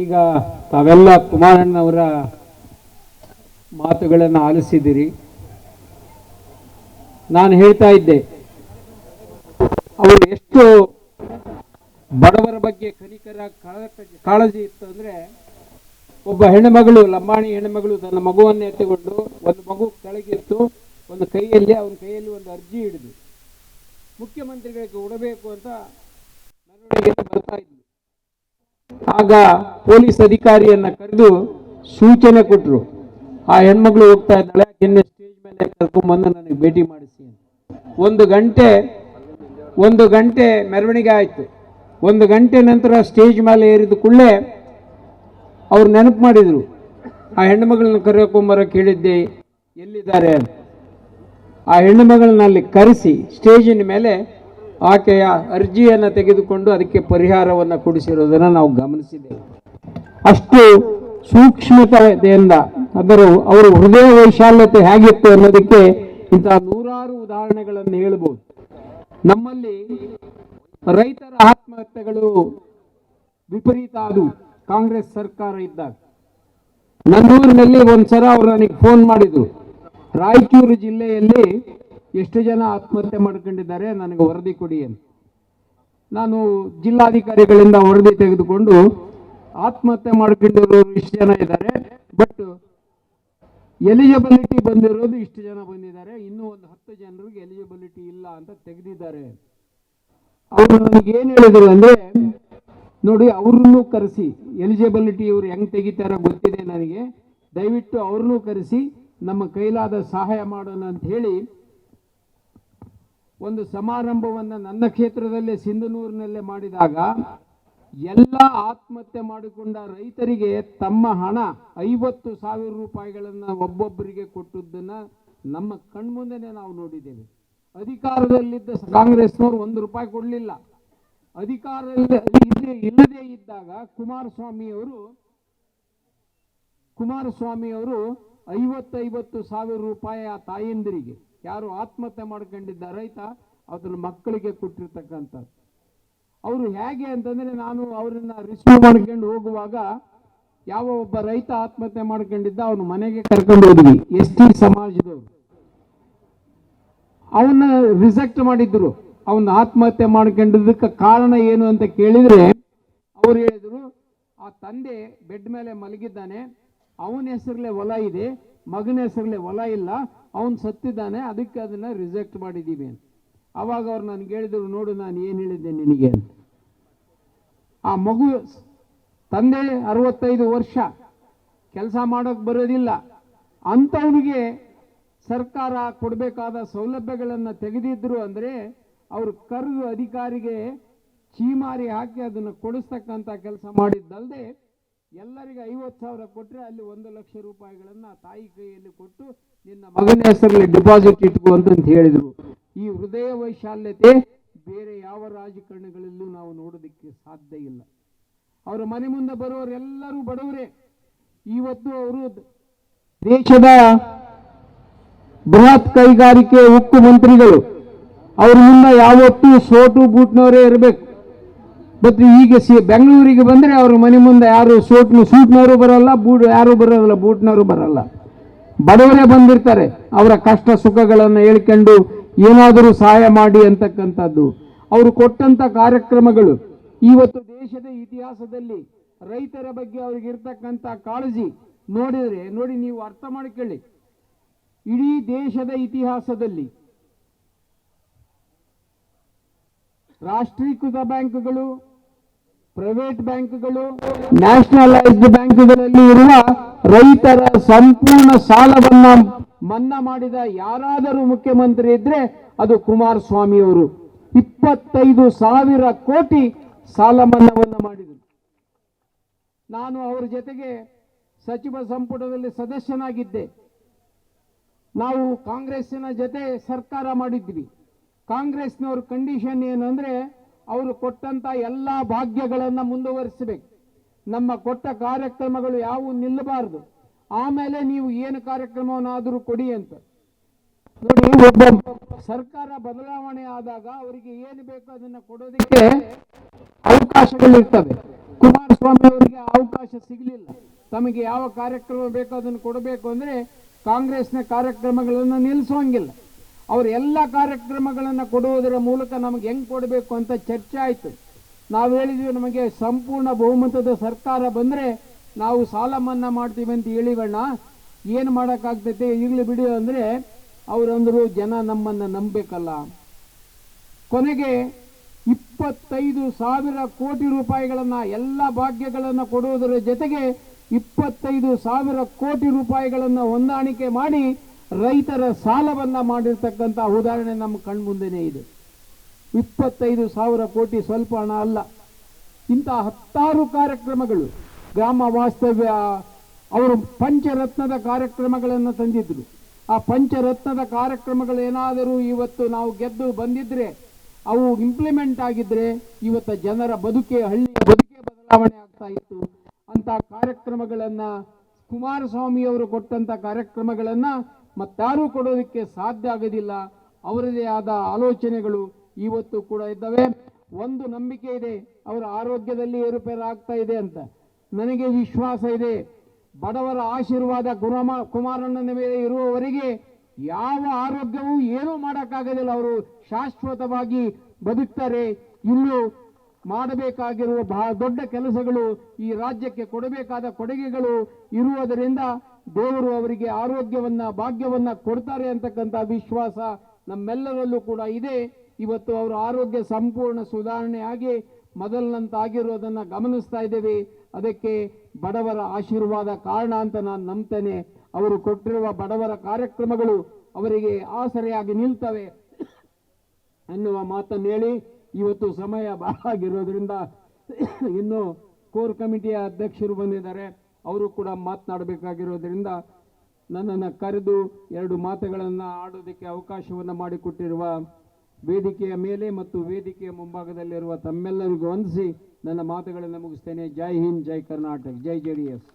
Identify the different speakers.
Speaker 1: ಈಗ ತಾವೆಲ್ಲ ಕುಮಾರಣ್ಣವರ ಮಾತುಗಳನ್ನು ಆಲಿಸಿದಿರಿ. ನಾನು ಹೇಳ್ತಾ ಇದ್ದೆ, ಅವರು ಎಷ್ಟು ಬಡವರ ಬಗ್ಗೆ ಕನಿಕರ ಕಾಳ- ಕಾಳಜಿ ಇತ್ತು ಅಂದ್ರೆ, ಒಬ್ಬ ಹೆಣ್ಣುಮಗಳು, ಲಂಬಾಣಿ ಹೆಣ್ಣುಮಗಳು ತನ್ನ ಮಗುವನ್ನು ಎತ್ತಿಕೊಂಡು ಒಂದು ಮಗು ಕೆಳಗಿತ್ತು ಒಂದು ಕೈಯಲ್ಲಿ, ಅವನ ಕೈಯಲ್ಲಿ ಒಂದು ಅರ್ಜಿ ಹಿಡಿದು ಮುಖ್ಯಮಂತ್ರಿಗಳಿಗೆ ಉಡಬೇಕು ಅಂತ ಮೆರವಣಿಗೆಯಲ್ಲಿ ಬರ್ತಾ ಇದ್ಲು ಆಗ ಪೊಲೀಸ್ ಅಧಿಕಾರಿಯನ್ನ ಕರೆದು ಸೂಚನೆ ಕೊಟ್ಟರು ಆ ಹೆಣ್ಮಗಳು ಹೋಗ್ತಾ ಇದ್ದಾಳೆ ನಿನ್ನೆ ಸ್ಟೇಜ್ ಮೇಲೆ ಕರ್ಕೊಂಡ್ಬಂದು ನನಗೆ ಭೇಟಿ ಮಾಡಿಸಿ. ಒಂದು ಗಂಟೆ ಒಂದು ಗಂಟೆ ಮೆರವಣಿಗೆ ಆಯಿತು. ಒಂದು ಗಂಟೆ ನಂತರ ಸ್ಟೇಜ್ ಮೇಲೆ ಏರಿದ ಕೂಡಲೇ ಅವ್ರು ನೆನಪು ಮಾಡಿದರು, ಆ ಹೆಣ್ಣುಮಗಳನ್ನ ಕರೆಯೋಕೊಂಬರಕ್ಕೆ ಹೇಳಿದ್ದೆ, ಎಲ್ಲಿದ್ದಾರೆ ಆ ಹೆಣ್ಣುಮಗಳನ್ನ ಅಲ್ಲಿ ಕರೆಸಿ, ಸ್ಟೇಜಿನ ಮೇಲೆ ಆಕೆಯ ಅರ್ಜಿಯನ್ನು ತೆಗೆದುಕೊಂಡು ಅದಕ್ಕೆ ಪರಿಹಾರವನ್ನು ಕೊಡಿಸಿರೋದನ್ನು ನಾವು ಗಮನಿಸಿದ್ದೇವೆ. ಅಷ್ಟು ಸೂಕ್ಷ್ಮತೆಯಿಂದ ಅದರ ಅವರು ಹೃದಯ ವೈಶಾಲ್ಯತೆ ಹೇಗಿತ್ತು ಅನ್ನೋದಕ್ಕೆ ಇಂತಹ ನೂರಾರು ಉದಾಹರಣೆಗಳನ್ನು ಹೇಳ್ಬೋದು. ನಮ್ಮಲ್ಲಿ ರೈತರ ಆತ್ಮಹತ್ಯೆಗಳು ವಿಪರೀತ ಅದು. ಕಾಂಗ್ರೆಸ್ ಸರ್ಕಾರ ಇದ್ದಾಗ ನನ್ನೂರಿನಲ್ಲಿ ಒಂದ್ಸಲ ಅವರು ನನಗೆ ಫೋನ್ ಮಾಡಿದ್ರು. ರಾಯಚೂರು ಜಿಲ್ಲೆಯಲ್ಲಿ ಎಷ್ಟು ಜನ ಆತ್ಮಹತ್ಯೆ ಮಾಡ್ಕೊಂಡಿದ್ದಾರೆ, ನನಗೆ ವರದಿ ಕೊಡಿ ಅಂತ. ನಾನು ಜಿಲ್ಲಾಧಿಕಾರಿಗಳಿಂದ ವರದಿ ತೆಗೆದುಕೊಂಡು ಆತ್ಮಹತ್ಯೆ ಮಾಡ್ಕೊಂಡಿರೋರು ಇಷ್ಟು ಜನ ಇದ್ದಾರೆ, ಬಟ್ ಎಲಿಜಿಬಿಲಿಟಿ ಬಂದಿರೋದು ಇಷ್ಟು ಜನ ಬಂದಿದ್ದಾರೆ, ಇನ್ನೂ ಒಂದು ಹತ್ತು ಜನರಿಗೆ ಎಲಿಜಿಬಿಲಿಟಿ ಇಲ್ಲ ಅಂತ ತೆಗೆದಿದ್ದಾರೆ. ಅವರು ನನಗೆ ಏನು ಹೇಳಿದ್ರು ಅಂದ್ರೆ, ನೋಡಿ, ಅವ್ರನ್ನೂ ಕರೆಸಿ, ಎಲಿಜಿಬಿಲಿಟಿ ಇವ್ರು ಹೆಂಗೆ ತೆಗಿತಾರೋ ಗೊತ್ತಿದೆ ನನಗೆ, ದಯವಿಟ್ಟು ಅವ್ರನ್ನೂ ಕರೆಸಿ, ನಮ್ಮ ಕೈಲಾದ ಸಹಾಯ ಮಾಡೋಣ ಅಂತ ಹೇಳಿ ಒಂದು ಸಮಾರಂಭವನ್ನು ನನ್ನ ಕ್ಷೇತ್ರದಲ್ಲೇ ಸಿಂಧನೂರಿನಲ್ಲೇ ಮಾಡಿದಾಗ ಎಲ್ಲ ಆತ್ಮಹತ್ಯೆ ಮಾಡಿಕೊಂಡ ರೈತರಿಗೆ ತಮ್ಮ ಹಣ ಐವತ್ತು ಸಾವಿರ ರೂಪಾಯಿಗಳನ್ನು ಒಬ್ಬೊಬ್ಬರಿಗೆ ಕೊಟ್ಟದ್ದನ್ನ ನಮ್ಮ ಕಣ್ಮುಂದೆನೆ ನಾವು ನೋಡಿದ್ದೇವೆ. ಅಧಿಕಾರದಲ್ಲಿದ್ದ ಕಾಂಗ್ರೆಸ್ನವರು ಒಂದು ರೂಪಾಯಿ ಕೊಡಲಿಲ್ಲ. ಅಧಿಕಾರದಲ್ಲಿ ಇಲ್ಲದೆ ಇದ್ದಾಗ ಕುಮಾರಸ್ವಾಮಿ ಅವರು ಕುಮಾರಸ್ವಾಮಿ ಅವರು ಐವತ್ತೈವತ್ತು ಸಾವಿರ ರೂಪಾಯಿ ಆ ತಾಯಂದಿರಿಗೆ ಯಾರು ಆತ್ಮಹತ್ಯೆ ಮಾಡ್ಕೊಂಡಿದ್ದ ರೈತ ಅದನ್ನ ಮಕ್ಕಳಿಗೆ ಕೊಟ್ಟಿರ್ತಕ್ಕಂಥದ್ದು. ಅವರು ಹೇಗೆ ಅಂತಂದ್ರೆ ನಾನು ಅವರನ್ನ ರಿಸೀವ್ ಮಾಡ್ಕೊಂಡು ಹೋಗುವಾಗ ಯಾವ ಒಬ್ಬ ರೈತ ಆತ್ಮಹತ್ಯೆ ಮಾಡ್ಕೊಂಡಿದ್ದ ಅವನು ಮನೆಗೆ ಕರ್ಕೊಂಡು ಹೋದ್ವಿ, ಎಸ್ ಟಿ ಸಮಾಜದವರು. ಅವನ್ನ ರಿಜೆಕ್ಟ್ ಮಾಡಿದ್ರು. ಅವನ ಆತ್ಮಹತ್ಯೆ ಮಾಡ್ಕೊಂಡಿದ್ದಕ್ಕೆ ಕಾರಣ ಏನು ಅಂತ ಕೇಳಿದ್ರೆ, ಅವ್ರು ಹೇಳಿದ್ರು, ಆ ತಂದೆ ಬೆಡ್ ಮೇಲೆ ಮಲಗಿದ್ದಾನೆ, ಅವನ ಹೆಸರಲ್ಲೇ ಹೊಲ ಇದೆ, ಮಗನ ಹೆಸರಲ್ಲೇ ಹೊಲ ಇಲ್ಲ ಅವನು ಸತ್ತಿದ್ದಾನೆ, ಅದಕ್ಕೆ ಅದನ್ನ ರಿಜೆಕ್ಟ್ ಮಾಡಿದ್ದೀವಿ ಅಂತ. ಅವಾಗ ಅವ್ರು ನನಗೆ ಹೇಳಿದ್ರು, ನೋಡು, ನಾನು ಏನು ಹೇಳಿದ್ದೆ ನಿನಗೆ ಅಂತ. ಆ ಮಗು ತಂದೆ ಅರವತ್ತೈದು ವರ್ಷ, ಕೆಲಸ ಮಾಡೋಕ್ಕೆ ಬರೋದಿಲ್ಲ. ಅಂಥವನಿಗೆ ಸರ್ಕಾರ ಕೊಡಬೇಕಾದ ಸೌಲಭ್ಯಗಳನ್ನು ತೆಗೆದಿದ್ರು ಅಂದರೆ, ಅವರು ಕರೆದು ಅಧಿಕಾರಿಗೆ ಚೀಮಾರಿ ಹಾಕಿ ಅದನ್ನು ಕೊಡಿಸ್ತಕ್ಕಂಥ ಕೆಲಸ ಮಾಡಿದ್ದಲ್ಲದೆ ಎಲ್ಲರಿಗೆ ಐವತ್ತು ಸಾವಿರ ಕೊಟ್ಟರೆ ಅಲ್ಲಿ ಒಂದು ಲಕ್ಷ ರೂಪಾಯಿಗಳನ್ನು ತಾಯಿ ಕೈಯಲ್ಲಿ ಕೊಟ್ಟು ನಿನ್ನ ಮಗನ ಹೆಸರಲ್ಲಿ ಡಿಪಾಸಿಟ್ ಇಟ್ಕೊ ಅಂತ ಹೇಳಿದರು. ಈ ಹೃದಯ ವೈಶಾಲ್ಯತೆ ಬೇರೆ ಯಾವ ರಾಜಕಾರಣಗಳಲ್ಲೂ ನಾವು ನೋಡೋದಕ್ಕೆ ಸಾಧ್ಯ ಇಲ್ಲ. ಅವರ ಮನೆ ಮುಂದೆ ಬರುವವರೆಲ್ಲರೂ ಬಡವರೇ. ಇವತ್ತು ಅವರು ದೇಶದ ಬೃಹತ್ ಕೈಗಾರಿಕೆ ಉಕ್ಕು ಮಂತ್ರಿಗಳು. ಅವ್ರ ಮುಂದೆ ಯಾವತ್ತೂ ಸೋಟು ಬೂಟ್ನವರೇ ಇರಬೇಕು. ಬಟ್ ಈಗ ಸಿ ಬೆಂಗಳೂರಿಗೆ ಬಂದರೆ ಅವ್ರ ಮನೆ ಮುಂದೆ ಯಾರು ಸೋಟ್ನು ಸೂಟ್ನವರು ಬರಲ್ಲ, ಬೂಟ್ ಯಾರೂ ಬರೋಲ್ಲ ಬೂಟ್ನವರು ಬರಲ್ಲ. ಬಡವರೇ ಬಂದಿರ್ತಾರೆ, ಅವರ ಕಷ್ಟ ಸುಖಗಳನ್ನು ಹೇಳ್ಕೊಂಡು ಏನಾದರೂ ಸಹಾಯ ಮಾಡಿ ಅಂತಕ್ಕಂಥದ್ದು. ಅವರು ಕೊಟ್ಟಂಥ ಕಾರ್ಯಕ್ರಮಗಳು, ಇವತ್ತು ದೇಶದ ಇತಿಹಾಸದಲ್ಲಿ ರೈತರ ಬಗ್ಗೆ ಅವ್ರಿಗೆ ಇರ್ತಕ್ಕಂಥ ಕಾಳಜಿ ನೋಡಿದರೆ, ನೋಡಿ ನೀವು ಅರ್ಥ ಮಾಡಿಕೊಳ್ಳಿ. ಇಡೀ ದೇಶದ ಇತಿಹಾಸದಲ್ಲಿ ರಾಷ್ಟ್ರೀಕೃತ ಬ್ಯಾಂಕ್ಗಳು ಪ್ರೈವೇಟ್ ಬ್ಯಾಂಕ್ಗಳು, ನ್ಯಾಷನಲೈಸ್ಡ್ ಬ್ಯಾಂಕ್ಗಳಲ್ಲಿ ಇರುವ ರೈತರ ಸಂಪೂರ್ಣ ಸಾಲವನ್ನ ಮನ್ನಾ ಮಾಡಿದ ಯಾರಾದರೂ ಮುಖ್ಯಮಂತ್ರಿ ಇದ್ರೆ ಅದು ಕುಮಾರಸ್ವಾಮಿ ಅವರು. ಇಪ್ಪತ್ತೈದು ಸಾವಿರ ಕೋಟಿ ಸಾಲ ಮನ್ನಾವನ್ನು ಮಾಡಿದರು. ನಾನು ಅವರ ಜೊತೆಗೆ ಸಚಿವ ಸಂಪುಟದಲ್ಲಿ ಸದಸ್ಯನಾಗಿದ್ದೆ. ನಾವು ಕಾಂಗ್ರೆಸ್ಸಿನ ಜೊತೆ ಸರ್ಕಾರ ಮಾಡಿದ್ವಿ. ಕಾಂಗ್ರೆಸ್ನವ್ರ ಕಂಡೀಷನ್ ಏನು ಅಂದ್ರೆ ಅವರು ಕೊಟ್ಟಂತ ಎಲ್ಲ ಭಾಗ್ಯಗಳನ್ನ ಮುಂದುವರಿಸಬೇಕು. ನಮ್ಮ ಕೊಟ್ಟ ಕಾರ್ಯಕ್ರಮಗಳು ಯಾವುವು ನಿಲ್ಲಬಾರದು. ಆಮೇಲೆ ನೀವು ಏನು ಕಾರ್ಯಕ್ರಮವನ್ನಾದರೂ ಕೊಡಿ ಅಂತ. ನೋಡಿ, ಒಬ್ಬ ಸರ್ಕಾರ ಬದಲಾವಣೆ ಆದಾಗ ಅವರಿಗೆ ಏನು ಬೇಕೋ ಅದನ್ನ ಕೊಡೋದಕ್ಕೆ ಅವಕಾಶಗಳಿರ್ತವೆ ಕುಮಾರಸ್ವಾಮಿ ಅವರಿಗೆ ಅವಕಾಶ ಸಿಗಲಿಲ್ಲ. ತಮಗೆ ಯಾವ ಕಾರ್ಯಕ್ರಮ ಬೇಕೋ ಅದನ್ನು ಕೊಡಬೇಕು ಅಂದರೆ ಕಾಂಗ್ರೆಸ್ನ ಕಾರ್ಯಕ್ರಮಗಳನ್ನು ನಿಲ್ಲಿಸೋಂಗಿಲ್ಲ ಅವರು ಎಲ್ಲ ಕಾರ್ಯಕ್ರಮಗಳನ್ನು ಕೊಡುವುದರ ಮೂಲಕ ನಮಗೆ ಹೆಂಗೆ ಕೊಡಬೇಕು ಅಂತ ಚರ್ಚೆ ಆಯಿತು. ನಾವು ಹೇಳಿದ್ವಿ ನಮಗೆ ಸಂಪೂರ್ಣ ಬಹುಮತದ ಸರ್ಕಾರ ಬಂದರೆ ನಾವು ಸಾಲ ಮನ್ನಾ ಮಾಡ್ತೀವಿ ಅಂತ ಹೇಳಿವಣ್ಣ ಏನು ಮಾಡೋಕ್ಕಾಗ್ತೈತೆ ಈಗಲೇ ಬಿಡಿ ಅಂದರೆ ಅವರಂದರು ಜನ ನಮ್ಮನ್ನು ನಂಬಬೇಕಲ್ಲ. ಕೊನೆಗೆ ಇಪ್ಪತ್ತೈದು ಸಾವಿರ ಕೋಟಿ ರೂಪಾಯಿಗಳನ್ನು ಎಲ್ಲ ಭಾಗ್ಯಗಳನ್ನು ಕೊಡುವುದರ ಜೊತೆಗೆ ಇಪ್ಪತ್ತೈದು ಸಾವಿರ ಕೋಟಿ ರೂಪಾಯಿಗಳನ್ನು ಹೊಂದಾಣಿಕೆ ಮಾಡಿ ರೈತರ ಸಾಲವನ್ನು ಮಾಡಿರ್ತಕ್ಕಂಥ ಉದಾಹರಣೆ ನಮ್ಮ ಕಣ್ಮುಂದೆನೇ ಇದೆ. ಇಪ್ಪತ್ತೈದು ಸಾವಿರ ಕೋಟಿ ಸ್ವಲ್ಪ ಹಣ ಅಲ್ಲ. ಇಂಥ ಹತ್ತಾರು ಕಾರ್ಯಕ್ರಮಗಳು ಗ್ರಾಮ ವಾಸ್ತವ್ಯ, ಅವರು ಪಂಚರತ್ನದ ಕಾರ್ಯಕ್ರಮಗಳನ್ನು ತಂದಿದ್ರು. ಆ ಪಂಚರತ್ನದ ಕಾರ್ಯಕ್ರಮಗಳು ಏನಾದರೂ ಇವತ್ತು ನಾವು ಗೆದ್ದು ಬಂದಿದ್ರೆ, ಅವು ಇಂಪ್ಲಿಮೆಂಟ್ ಆಗಿದ್ರೆ ಇವತ್ತು ಜನರ ಬದುಕೆ, ಹಳ್ಳಿಯ ಬದುಕೆ ಬದಲಾವಣೆ ಆಗ್ತಾ ಇತ್ತು. ಅಂತ ಕಾರ್ಯಕ್ರಮಗಳನ್ನ ಕುಮಾರಸ್ವಾಮಿ ಅವರು ಕೊಟ್ಟಂತ ಕಾರ್ಯಕ್ರಮಗಳನ್ನ ಮತ್ತಾರೂ ಕೊಡೋದಕ್ಕೆ ಸಾಧ್ಯ ಆಗೋದಿಲ್ಲ. ಅವರದೇ ಆದ ಆಲೋಚನೆಗಳು ಇವತ್ತು ಕೂಡ ಇದ್ದಾವೆ. ಒಂದು ನಂಬಿಕೆ ಇದೆ, ಅವರ ಆರೋಗ್ಯದಲ್ಲಿ ಏರುಪೇರು ಆಗ್ತಾ ಇದೆ ಅಂತ. ನನಗೆ ವಿಶ್ವಾಸ ಇದೆ. ಬಡವರ ಆಶೀರ್ವಾದ ಗುರಮ ಕುಮಾರಣ್ಣನ ಮೇಲೆ ಇರುವವರಿಗೆ ಯಾವ ಆರೋಗ್ಯವೂ ಏನೂ ಮಾಡೋಕ್ಕಾಗೋದಿಲ್ಲ. ಅವರು ಶಾಶ್ವತವಾಗಿ ಬದುಕ್ತಾರೆ. ಇನ್ನು ಮಾಡಬೇಕಾಗಿರುವ ಬಹಳ ದೊಡ್ಡ ಕೆಲಸಗಳು ಈ ರಾಜ್ಯಕ್ಕೆ ಕೊಡಬೇಕಾದ ಕೊಡುಗೆಗಳು ಇರುವುದರಿಂದ ದೇವರು ಅವರಿಗೆ ಆರೋಗ್ಯವನ್ನ, ಭಾಗ್ಯವನ್ನ ಕೊಡ್ತಾರೆ ಅಂತಕ್ಕಂಥ ವಿಶ್ವಾಸ ನಮ್ಮೆಲ್ಲರಲ್ಲೂ ಕೂಡ ಇದೆ. ಇವತ್ತು ಅವರ ಆರೋಗ್ಯ ಸಂಪೂರ್ಣ ಸುಧಾರಣೆ ಆಗಿ ಮೊದಲಿನಂತಾಗಿರೋದನ್ನ ಗಮನಿಸ್ತಾ ಇದ್ದೇವೆ. ಅದಕ್ಕೆ ಬಡವರ ಆಶೀರ್ವಾದ ಕಾರಣ ಅಂತ ನಾನು ನಂಬ್ತೇನೆ. ಅವರು ಕೊಟ್ಟಿರುವ ಬಡವರ ಕಾರ್ಯಕ್ರಮಗಳು ಅವರಿಗೆ ಆಸರೆಯಾಗಿ ನಿಲ್ತವೆ ಅನ್ನುವ ಮಾತನ್ನು ಹೇಳಿ ಇವತ್ತು ಸಮಯ ಬಹಳ ಆಗಿರೋದ್ರಿಂದ ಇನ್ನು ಕೋರ್ ಕಮಿಟಿಯ ಅಧ್ಯಕ್ಷರು ಬಂದಿದ್ದಾರೆ. ಅವರು ಕೂಡ ಮಾತನಾಡಬೇಕಾಗಿರೋದ್ರಿಂದ ನನ್ನನ್ನು ಕರೆದು ಎರಡು ಮಾತುಗಳನ್ನು ಆಡೋದಕ್ಕೆ ಅವಕಾಶವನ್ನು ಮಾಡಿಕೊಟ್ಟಿರುವ ವೇದಿಕೆಯ ಮೇಲೆ ಮತ್ತು ವೇದಿಕೆಯ ಮುಂಭಾಗದಲ್ಲಿರುವ ತಮ್ಮೆಲ್ಲರಿಗೂ ವಂದಿಸಿ ನನ್ನ ಮಾತುಗಳನ್ನು ಮುಗಿಸ್ತೇನೆ. ಜೈ ಹಿಂದ್, ಜೈ ಕರ್ನಾಟಕ, ಜೈ ಜೆ ಡಿ ಎಸ್.